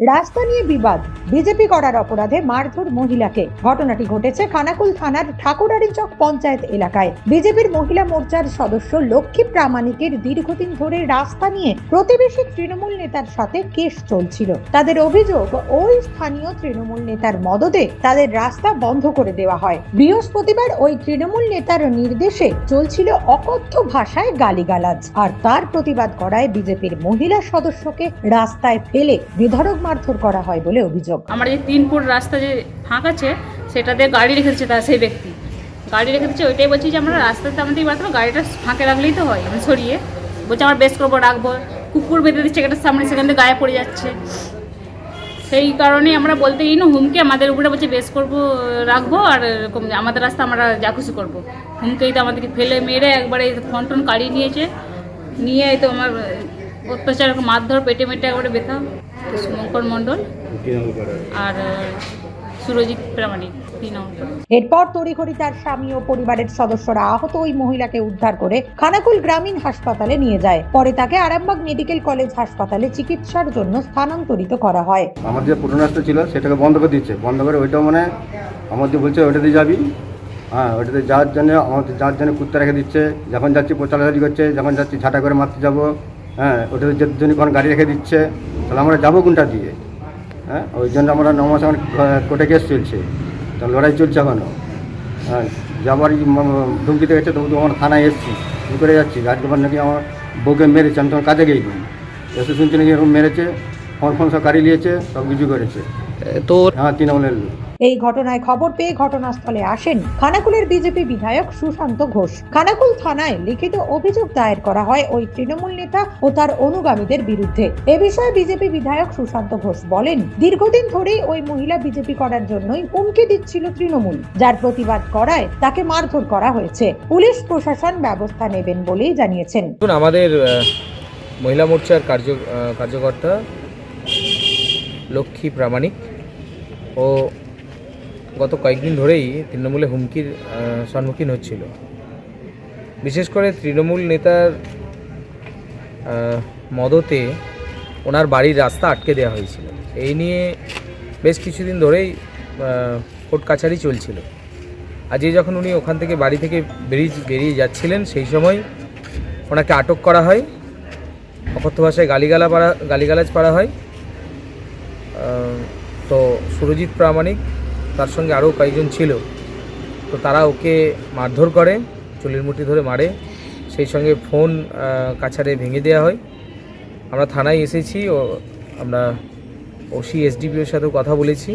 রাস্তা নিয়ে বিবাদ। বিজেপি করার অপরাধে মারধর মহিলাকে। ঘটনাটি ঘটেছে খানাকুল থানার ঠাকুরারীচক পঞ্চায়েত এলাকায়। বিজেপির মহিলা মোর্চার সদস্য লক্ষ্মী প্রামাণিকের দীর্ঘদিন ধরে রাস্তা নিয়ে প্রতিবেশী তৃণমূল নেতার সাথে কেস চলছিল। তাদের অভিযোগ, ওই স্থানীয় তৃণমূল নেতার মদতে তাদের রাস্তা বন্ধ করে দেওয়া হয়। বৃহস্পতিবার ওই তৃণমূল নেতার নির্দেশে চলছিল অকথ্য ভাষায় গালিগালাজ। আর তার প্রতিবাদ করায় বিজেপির মহিলা সদস্যকে রাস্তায় ফেলে বেধড়ক মারধর করা হয় বলে অভিযোগ। আমার যে তিন ফুট রাস্তা যে ফাঁক আছে সেটাতে গাড়ি রেখে দিচ্ছে তার সেই ব্যক্তি। গাড়ি রেখে দিচ্ছে, ওইটাই বলছি যে আমরা রাস্তাতে আমাদের বাড়তে গাড়িটা ফাঁকে রাখলেই তো হয়, আমি সরিয়ে বলছে আমার বেশ করব, রাখব। কুকুর বেঁধে দিচ্ছে এটার সামনে সেখান থেকে গায়ে পড়ে যাচ্ছে। সেই কারণে আমরা বলতে গিয়ে হুমকে আমাদের উপরে বলছে বেশ করব, রাখব, আর এরকম আমাদের রাস্তা আমরা যা খুশি করব। হুমকেই তো আমাদেরকে ফেলে মেরে একবারে ফোন টোন কাড়িয়ে নিয়েছে। নিয়ে তো আমার অত্যাচার মারধর, পেটে মেটে একবারে ব্যথা শুভঙ্কর মণ্ডল আর সুরজিৎ প্রামাণিক এরপর তড়িঘড়ি তার স্বামী ও পরিবারের সদস্যরা আহত ওই মহিলাকে উদ্ধার করে খানাকুল গ্রামীণ হাসপাতালে নিয়ে যায়। পরে তাকে আরামবাগ মেডিকেল কলেজ হাসপাতালে চিকিৎসার জন্য স্থানান্তরিত করা হয়। আমার যে পুরনো ছিল সেটাকে বন্ধ করে দিচ্ছে। বন্ধ করে ওইটাও মানে আমাদের বলছে ওইটাতে যাবি। হ্যাঁ ওইটাতে যাওয়ার জন্য আমাদের যাওয়ার জন্য কুত্তা রেখে দিচ্ছে। যখন যাচ্ছি পোচালাচালি করছে যখন যাচ্ছি ঝাঁটা করে মারতে যাব হ্যাঁ ওটাতে যে জন্য কোনো গাড়ি রেখে দিচ্ছে। তাহলে আমরা যাব কোনটা দিয়ে? হ্যাঁ? ওই জন্য আমরা ন মাস এখন কোর্টে কেস চলছে। তো লড়াই চলছে এখনও হ্যাঁ যাবার ধুমকিতে গেছে তবু তো আমার থানায় এসেছি। কী করে যাচ্ছি? রাজকুমার নাকি আমার বউকে মেরেছে আমি তখন কাজে গেছি এসে শুনছি নাকি এরকম মেরেছে ফোন ফোন সব গাড়ি নিয়েছে সব কিছু করেছে তো হ্যাঁ তৃণমূলের লোক। এই ঘটনায় খবর পেয়ে ঘটনাস্থলে আসেন খানাকুলের বিজেপি বিধায়ক সুশান্ত ঘোষ। খানাকুল থানায় লিখিত অভিযোগ দায়ের করা হয় ওই তৃণমূল নেতা ও তার অনুগামীদের বিরুদ্ধে। এ বিষয়ে বিজেপি বিধায়ক সুশান্ত ঘোষ বলেন, দীর্ঘদিন ধরেই ওই মহিলা বিজেপি করার জন্যই হুমকি দিচ্ছিল তৃণমূল। যার প্রতিবাদ করায় তাকে মারধর করা হয়েছে। পুলিশ প্রশাসন ব্যবস্থা নেবেন বলেই জানিয়েছেন। আমাদের মহিলা মোর্চার কার্য কার্যকর্তা লক্ষ্মী প্রামাণিক ও গত কয়েকদিন ধরেই তৃণমূলে হুমকির সম্মুখীন হচ্ছিল। বিশেষ করে তৃণমূল নেতার মদতে ওনার বাড়ির রাস্তা আটকে দেওয়া হয়েছিল। এই নিয়ে বেশ কিছুদিন ধরেই কোর্ট কাছারি চলছিল। আজকে যখন উনি ওখান থেকে বাড়ি থেকে বেরিয়ে বেরিয়ে যাচ্ছিলেন, সেই সময় ওনাকে আটক করা হয়। অকথ্য ভাষায় গালিগালা পাড়া গালিগালাজ পাড়া হয়। তো সুরজিৎ প্রামাণিক তার সঙ্গে আরও কয়েকজন ছিল। তো তারা ওকে মারধর করে, চুলের মুঠি ধরে মারে। সেই সঙ্গে ফোন কাছারে ভেঙে দেওয়া হয়। আমরা থানায় এসেছি ও আমরা ওসি এসডিপিওর সাথেও কথা বলেছি।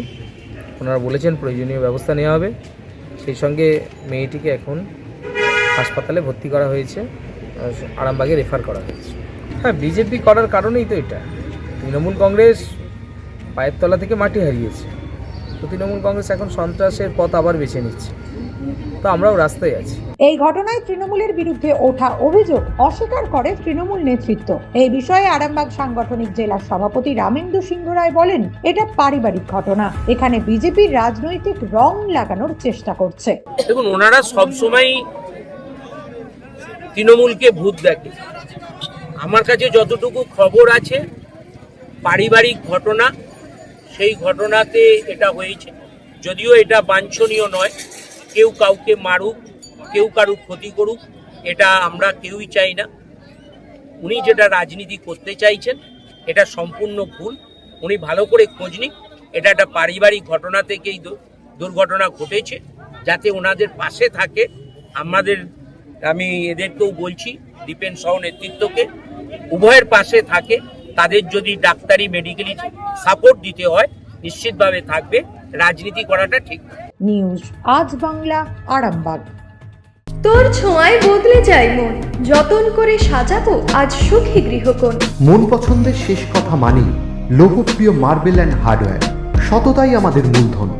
ওনারা বলেছেন প্রয়োজনীয় ব্যবস্থা নেওয়া হবে। সেই সঙ্গে মেয়েটিকে এখন হাসপাতালে ভর্তি করা হয়েছে আরামবাগে রেফার করা হয়েছে। হ্যাঁ বিজেপি করার কারণেই তো এটা। তৃণমূল কংগ্রেস পায়ের তলা থেকে মাটি হারিয়েছে। তো তৃণমূল কংগ্রেস এখন সন্ত্রাসের পথ আবার বেছে নিচ্ছে। তো আমরাও রাস্তায় আছি। এই ঘটনায় তৃণমূলের বিরুদ্ধে ওঠা অভিযোগ অস্বীকার করে তৃণমূল নেতৃত্ব। এই বিষয়ে আরামবাগ সাংগঠনিক জেলার সভাপতি রামেন্দু সিংহ রায় বলেন এটা পারিবারিক ঘটনা। এখানে বিজেপির রাজনৈতিক রং লাগানোর চেষ্টা করছে। দেখুন ওনারা সবসময় তৃণমূলকে ভূত দেখে। আমার কাছে যতটুকু খবর আছে পারিবারিক ঘটনা সেই ঘটনাতে এটা হয়েছে। যদিও এটা বাঞ্ছনীয় নয়, কেউ কাউকে মারুক, কেউ কারুর ক্ষতি করুক, এটা আমরা কেউই চাই না। উনি যেটা রাজনীতি করতে চাইছেন, এটা সম্পূর্ণ ভুল। উনি ভালো করে খোঁজ নিক, এটা একটা পারিবারিক ঘটনা থেকেই দুর্ঘটনা ঘটেছে, যাতে ওনাদের পাশে থাকে। আমাদের, আমি এদেরকেও বলছি, দীপেন সহ নেতৃত্বকে, উভয়ের পাশে থাকে। তাদের যদি ডাক্তারি মেডিকেলি সাপোর্ট দিতে হয় নিশ্চিতভাবে থাকবে। রাজনীতি করাটা ঠিক। নিউজ আজ বাংলা আরামবাগ। তোর ছোঁয়ায় বদলে যায় মন। যতন করে সাজাবো আজ সুখী গৃহকোণ। মন পছন্দের শেষ কথা মানি লোকপ্রিয় মার্বেল অ্যান্ড হার্ডওয়্যার। সততাই আমাদের মূলধন।